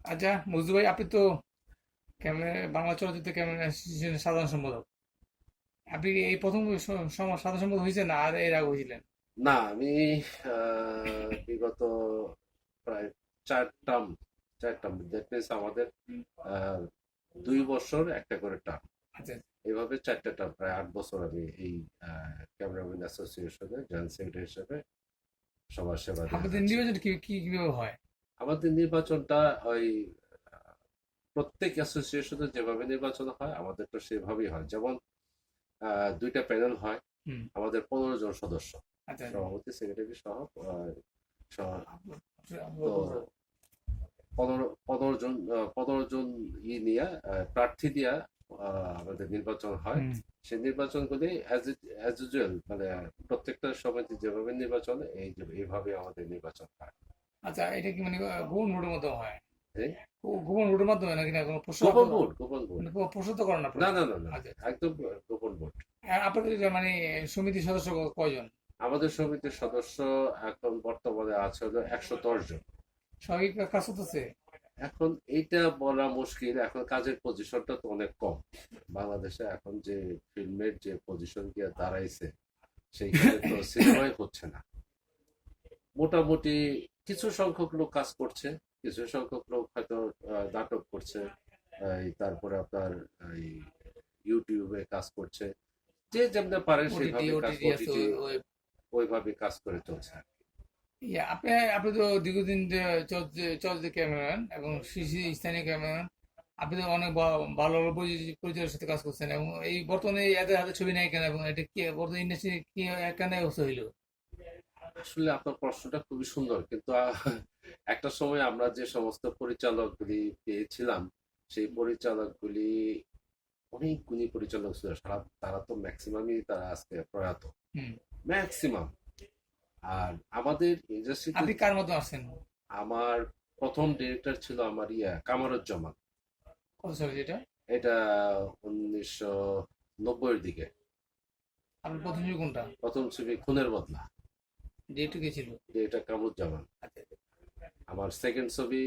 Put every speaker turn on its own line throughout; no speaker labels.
আচ্ছা মজদু ভাই আপনি তো ক্যামেরা বাংলা চলচ্চিত্র ক্যামেরা অ্যাসোসিয়েশনের সাধারণ সম্পাদক? আপনি এই প্রথম সাধারণ সম্পাদক হয়েছেন না আর এর আগে হয়েছিলেন?
না আমি বিগত প্রায় চার টার্ম চার টার্ম দ্যাট মিনস আমাদের দুই বছর একটা করে টার্ম
আচ্ছা
এইভাবে চারটা টার্ম প্রায় আট বছর আমি এই ক্যামেরাম্যান অ্যাসোসিয়েশনে জয়েন্ট সেক্রেটারি হিসেবে সবার সেবা
আপনাদের। নির্বাচন কি কি কীভাবে হয়?
আমাদের নির্বাচনটা ওই প্রত্যেক অ্যাসোসিয়েশনে যেভাবে নির্বাচন হয় আমাদের তো সেভাবেই হয়। যেমন দুইটা প্যানেল হয়। আমাদের পনেরো জন সদস্য।
আচ্ছা
সভাপতি সেক্রেটারি সহ পনেরো জন পনেরো জন ই নিয়ে প্রার্থী দিয়া আহ, আমাদের নির্বাচন হয়। সেই নির্বাচনগুলি অ্যাজ ইউজুয়াল মানে প্রত্যেকটা সমিতি যেভাবে নির্বাচন এই এইভাবে আমাদের নির্বাচন হয়।
আচ্ছা এটা কি মানে গোপন ভোটের মতো হয়? গোপন ভোটের মাধ্যমে নাকি না কোনো প্রশ্ন
গোপন ভোট গোপন ভোট
মানে প্রশ্ন তো করেন
না না না না
আচ্ছা।
একদম গোপন ভোট
আপনাদের মানে সমিতির সদস্য কয়জন?
আমাদের সমিতির সদস্য এখন বর্তমানে আছে হলো একশো দশ জন।
সবাই কাজ করতেছে?
এখন এইটা বলা মুশকিল। এখন কাজের পজিশনটা তো অনেক কম। বাংলাদেশে এখন যে ফিল্মের যে পজিশন গিয়ে দাঁড়াইছে সেইখানে তো সিনেমাই হচ্ছে না। মোটামুটি কিছু সংখ্যক লোক কাজ করছে কিছু সংখ্যক লোক হয়তো নাটক করছে তারপরে আপনার ইউটিউবে কাজ করছে। যে যেমন পারে সেইভাবে ওইভাবে কাজ করে চলছে।
আপনি আপনি তো দীর্ঘদিন চলচ্চিত্র ক্যামেরাম্যান এবং স্থানীয় ক্যামেরাম্যান আপনি তো অনেক ভালো ভালো পরিচালকের সাথে কাজ করছেন এবং এই বর্তমানে এদের হাতে ছবি নেই কেন এবং এটা কি বর্তমানে ইন্ডাস্ট্রি কি কেন হইল?
আসলে আপনার প্রশ্নটা খুবই সুন্দর। কিন্তু একটা সময় আমরা যে সমস্ত পরিচালকগুলি পেয়েছিলাম সেই পরিচালকগুলি অনেক গুণী পরিচালক ছিল। সারা তারা তো ম্যাক্সিমামই তারা আজকে প্রয়াত। ম্যাক্সিমাম। আর আমাদের
আপনি কার মতো আসছেন
আমার প্রথম ডিরেক্টর ছিল আমার ইয়া কামারুজ্জামান।
কত সালে যেটা?
এটা উনিশশো নব্বইয়ের দিকে।
আপনার প্রথম ছবি কোনটা?
প্রথম ছবি খুনের বদলা।
ডিরেক্টর কে ছিল?
এটা কামরুজ্জামান।
আচ্ছা
আমার সেকেন্ড ছবি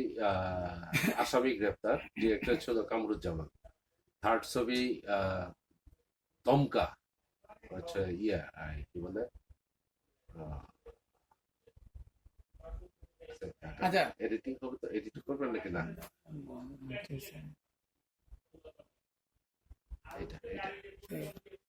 আসামি গ্রেপ্তার ডিরেক্টর ছিল কামরুজ্জামান। থার্ড ছবি দমকা হচ্ছে ইয়া কি বলে?
আচ্ছা।
এডিটিং হবে তো? এডিট করবেন নাকি না? এটা এটা